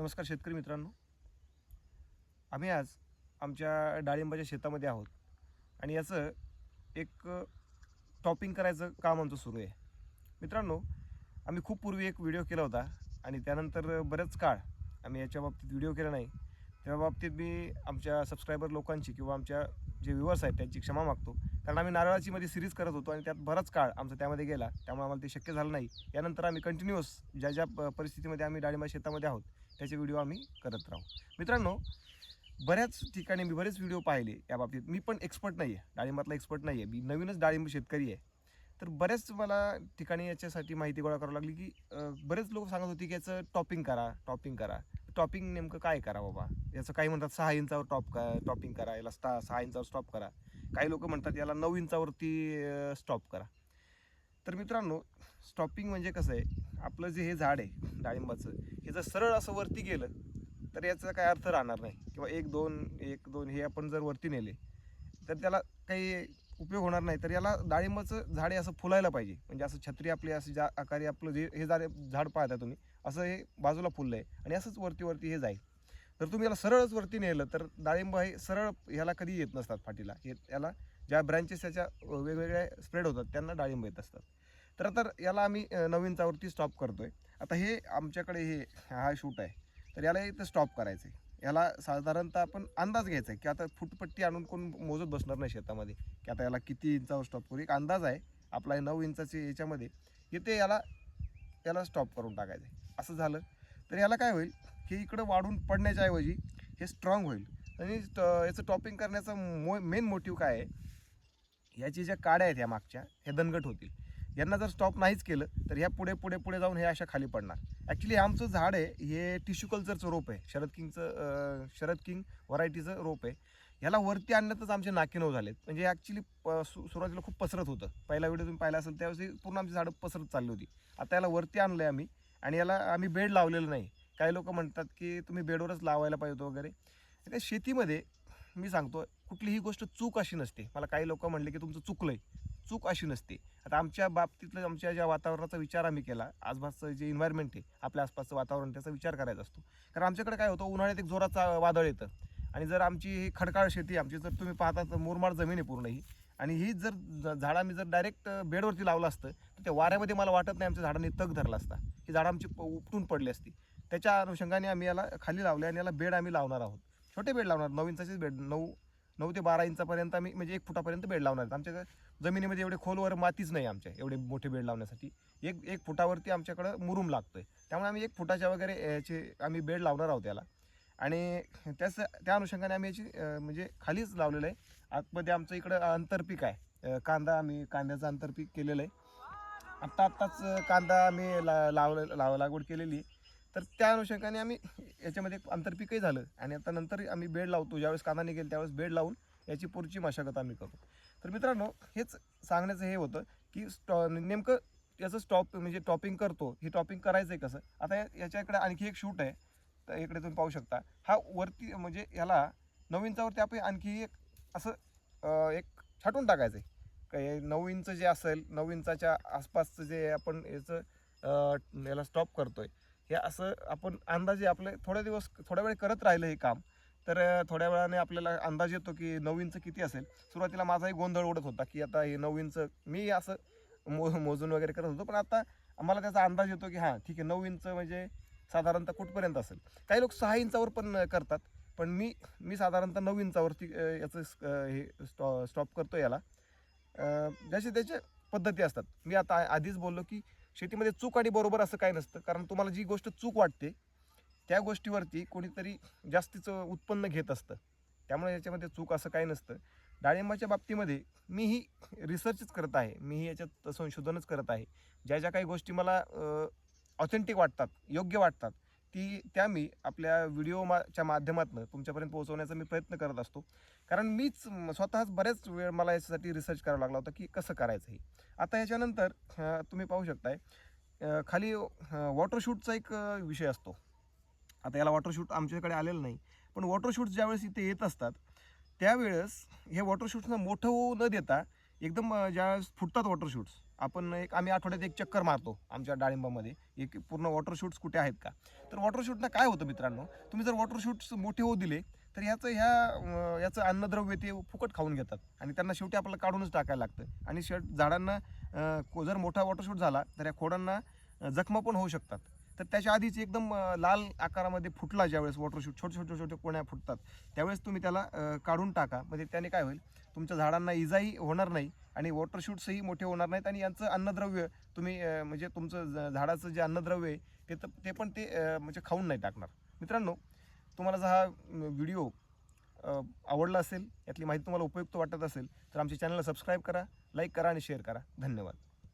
नमस्कार शेतकरी मित्रांनो. आम्ही आज आमच्या डाळिंबाच्या शेतामध्ये आहोत. आणि याचं एक टॉपिंग करायचं काम आमचं सुरू आहे. मित्रांनो आम्ही खूप पूर्वी एक व्हिडिओ केला होता आणि त्यानंतर बरेच काळ आम्ही याच्या बाबतीत व्हिडिओ केला नाही. त्या बाबतीत मी आमच्या सबस्क्रायबर लोकांची किंवा आमच्या जे व्ह्युअर्स आहेत त्यांची क्षमा मागतो. कारण आम्ही नारळाची मध्ये सिरीज करत होतो आणि त्यात बराच काळ आमचा त्यामध्ये गेला. त्यामुळे आम्हाला ते शक्य झालं नाही. यानंतर आम्ही कंटिन्युअस ज्या ज्या परिस्थितीमध्ये आम्ही डाळिंबा शेतामध्ये आहोत त्याचे व्हिडिओ आम्ही करत राहू. मित्रांनो बऱ्याच ठिकाणी मी बरेच व्हिडिओ पाहिले या बाबतीत. मी पण एक्सपर्ट नाही आहे डाळिंबातला एक्सपर्ट नाही आहे मी नवीनच डाळिंब शेतकरी आहे. तर बऱ्याच मला ठिकाणी याच्यासाठी माहिती गोळा करावी लागली की बरेच लोक सांगत होते की याचं टॉपिंग करा टॉपिंग करा. टॉपिंग नेमकं काय करा बाबा? याचं काही म्हणतात सहा इंचावर टॉप का टॉपिंग करा. याला स्टा सहा इंचावर स्टॉप करा. काही लोक म्हणतात याला नऊ इंचावरती स्टॉप करा. तर मित्रांनो स्टॉपिंग म्हणजे कसं आहे आपलं जे हे झाड आहे डाळिंबाचं हे जर सरळ असं वरती गेलं तर याचा काय अर्थ राहणार नाही. किंवा एक दोन एक दोन हे आपण जर वरती नेले तर त्याला काही उपयोग होणार नाही. तर याला डाळिंबाचं झाड हे असं फुलायला पाहिजे. म्हणजे असं छत्री आपली असं ज्या आकारी आपलं जे हे झाड झाड पाहता तुम्ही असं हे बाजूला फुललं आहे आणि असंच वरती वरती हे जाईल. तर तुम्ही याला सरळच वरती नेलं तर डाळिंब हे सरळ ह्याला कधी येत नसतात फाटीला. हे याला ज्या ब्रँचेस याच्या वेगवेगळ्या स्प्रेड होतात त्यांना डाळिंब येत असतात. तर आता याला आम्ही अ, नवीनचावरती स्टॉप करतोय. आता हे आमच्याकडे हे हा शूट आहे. तर याला इथं स्टॉप करायचं आहे याला साधारणतः आपण अंदाज घ्यायचा आहे की आता फुटपट्टी आणून कोण मोजत बसणार नाही शेतामध्ये. की आता याला किती इंचावर स्टॉप करू? एक अंदाज आहे आपला हे नऊ इंचाचे याच्यामध्ये. इथे याला याला स्टॉप करून टाकायचं आहे असं झालं. तर याला काय होईल? हे इकडं वाढून पडण्याच्या ऐवजी हे स्ट्रॉंग होईल. आणि याचं टॉपिंग करण्याचा मो मेन मोटिव्ह काय आहे? याची ज्या काड्या आहेत ह्या मागच्या हे दणगट होतील. यांना जर स्टॉप नाहीच केलं तर ह्या पुढे पुढे पुढे जाऊन हे अशा खाली पडणार. ॲक्च्युली आमचं झाड आहे हे टिश्यू कल्चरचं रोप आहे. शरद किंगचं शरद किंग व्हरायटीचं रोप आहे. ह्याला वरती आणण्यातच आमचे नाकेनऊ झालेत. म्हणजे ॲक्च्युली सु सुरुवातीला खूप पसरत होतं. पहिला व्हिडिओ तुम्ही पाहिला असेल त्यावेळेस पूर्ण आमची झाडं पसरत चालली होती. आता याला वरती आणलं आहे आम्ही. आणि याला आम्ही बेड लावलेलं नाही. काही लोक म्हणतात की तुम्ही बेडवरच लावायला पाहिजे वगैरे. शेतीमध्ये मी सांगतो कुठलीही गोष्ट चूक अशी नसते. मला काही लोक म्हणले की तुमचं चुकलं आहे चूक अशी नसते. आता आमच्या बाबतीतलं आमच्या ज्या वातावरणाचा विचार आम्ही केला आसपासचं जे इन्व्हायरमेंट आहे आपल्या आसपासचं वातावरण त्याचा विचार करायचा असतो. कारण आमच्याकडे काय होतं उन्हाळ्यात एक जोराचा वादळ येतं. आणि जर आमची ही खडकाळ शेती आमची जर तुम्ही पाहता तर मुरमाड जमीन आहे पूर्ण ही आणि ही जर झाडं झाड आम्ही जर डायरेक्ट बेडवरती लावलं असतं तर त्या वाऱ्यामध्ये मला वाटत नाही आमच्या झाडांनी तग धरला असता. ही झाडं आमची उपटून पडली असती. त्याच्या अनुषंगाने आम्ही याला खाली लावले आणि याला बेड आम्ही लावणार आहोत. छोटे बेड लावणार नऊ इंचाचेच बेड नऊ नऊ ते बारा इंचापर्यंत आम्ही म्हणजे एक फुटापर्यंत बेड लावणार आहेत. आमच्या जमिनीमध्ये एवढे खोलवर मातीच नाही आमच्या एवढे मोठे बेड लावण्यासाठी. एक एक फुटावरती आमच्याकडं मुरुम लागतोय. त्यामुळे आम्ही एक फुटाच्या वगैरे याचे आम्ही बेड लावणार आहोत याला. आणि त्याच त्या अनुषंगाने आम्ही याची म्हणजे खालीच लावलेलं आहे. आतमध्ये आमचं इकडं आंतरपीक आहे. कांदा आम्ही कांद्याचं आंतरपीक केलेलं आहे. आत्ता आत्ताच कांदा आम्ही ला लावलं लाव लागवड केलेली आहे. तर त्या अनुषंगाने आम्ही याच्यामध्ये आंतरपीकही झालं. आणि आता नंतर आम्ही बेड लावतो. ज्यावेळेस कांदा निघेल त्यावेळेस बेड लावून याची पुढची मशागत आम्ही करतो तर मित्रांनो हेच सांगण्याचं हे होतं की स्टॉ नेमकं याचं स्टॉप म्हणजे टॉपिंग करतो. ही टॉपिंग करायचं आहे कसं? आता याच्याकडे आणखी एक शूट आहे. तर इकडे तुम्ही पाहू शकता. हा वरती म्हणजे याला नऊ इंचावरती आपण आणखी एक असं एक छाटून टाकायचं आहे काही नऊ इंच जे असेल नऊ इंचाच्या आसपासचं जे आपण याचं याला स्टॉप करतो आहे हे असं आपण अंदाजे आपले थोड्या दिवस थोड्या वेळ करत राहिलं हे काम. तर थोड्या वेळाने आपल्याला अंदाज येतो की नऊ इंच किती असेल. सुरुवातीला माझाही गोंधळ उडत होता की आता हे नऊ इंच मी असं मो मोजून वगैरे करत होतो. पण आता आम्हाला त्याचा अंदाज येतो की हां ठीक आहे नऊ इंच म्हणजे साधारणतः कुठपर्यंत असेल. काही लोक सहा इंचावर पण करतात. पण मी मी साधारणतः नऊ इंचावरती याचं हे स्टॉ स्टॉप करतो याला. ज्याचे त्याचे पद्धती असतात. मी आता आधीच बोललो की शेतीमध्ये चूक आणि बरोबर असं काही नसतं. कारण तुम्हाला जी गोष्ट चूक वाटते त्या गोष्टीवरती कोणीतरी जास्तीचं उत्पन्न घेत असतं. त्यामुळे याच्यामध्ये चूक असं काही नसतं. डाळिंबाच्या बाबतीमध्ये मीही रिसर्चच करत आहे. मीही याच्यात संशोधनच करत आहे. ज्या ज्या काही गोष्टी मला ऑथेंटिक वाटतात योग्य वाटतात ती त्या मी आपल्या व्हिडिओच्या माध्यमातून तुमच्यापर्यंत पोहोचवण्याचा मी प्रयत्न करत असतो. कारण मीच स्वतःच बरेच वेळ मला याच्यासाठी रिसर्च करावा लागला होता की कसं करायचं हे. आता याच्यानंतर तुम्ही पाहू शकताय खाली वॉटरशूटचा एक विषय असतो. आता याला वॉटरशूट आमच्याकडे आलेलं नाही पण वॉटरशूट्स ज्यावेळेस इथे येत असतात त्यावेळेस हे वॉटरशूट्सनं मोठं होऊ न देता एकदम ज्यावेळेस फुटतात वॉटरशूट्स आपण एक आम्ही आठवड्यात एक चक्कर मारतो आमच्या डाळिंबामध्ये. एक पूर्ण वॉटर शूट्स कुठे आहेत का? तर वॉटर शूटनं काय होतं मित्रांनो? तुम्ही जर वॉटर शूट्स मोठे होऊ दिले तर याचं ह्या याचं अन्नद्रव्य ते फुकट खाऊन घेतात. आणि त्यांना शेवटी आपल्याला काढूनच टाकायला लागतं. आणि शेट झाडांना को- जर मोठा वॉटर शूट झाला तर या खोडांना जखमा पण होऊ शकतात. तर त्याच्या आधीच एकदम लाल आकारामध्ये फुटला ज्यावेळेस वॉटरशूट छोटे छोटे छोटे कोण्या फुटतात त्यावेळेस तुम्ही त्याला काढून टाका. म्हणजे त्याने काय होईल तुमच्या झाडांना इजाही होणार नाही आणि वॉटरशूट्सही मोठे होणार नाहीत आणि यांचं अन्नद्रव्य तुम्ही म्हणजे तुमचं ज- झाडाचं जे अन्नद्रव्य आहे ते तर ते पण ते म्हणजे खाऊन नाही टाकणार. मित्रांनो तुम्हाला जर हा व्हिडिओ आवडला असेल यातली माहिती तुम्हाला उपयुक्त वाटत असेल तर आमच्या चॅनलला सबस्क्राईब करा लाईक करा आणि शेअर करा. धन्यवाद.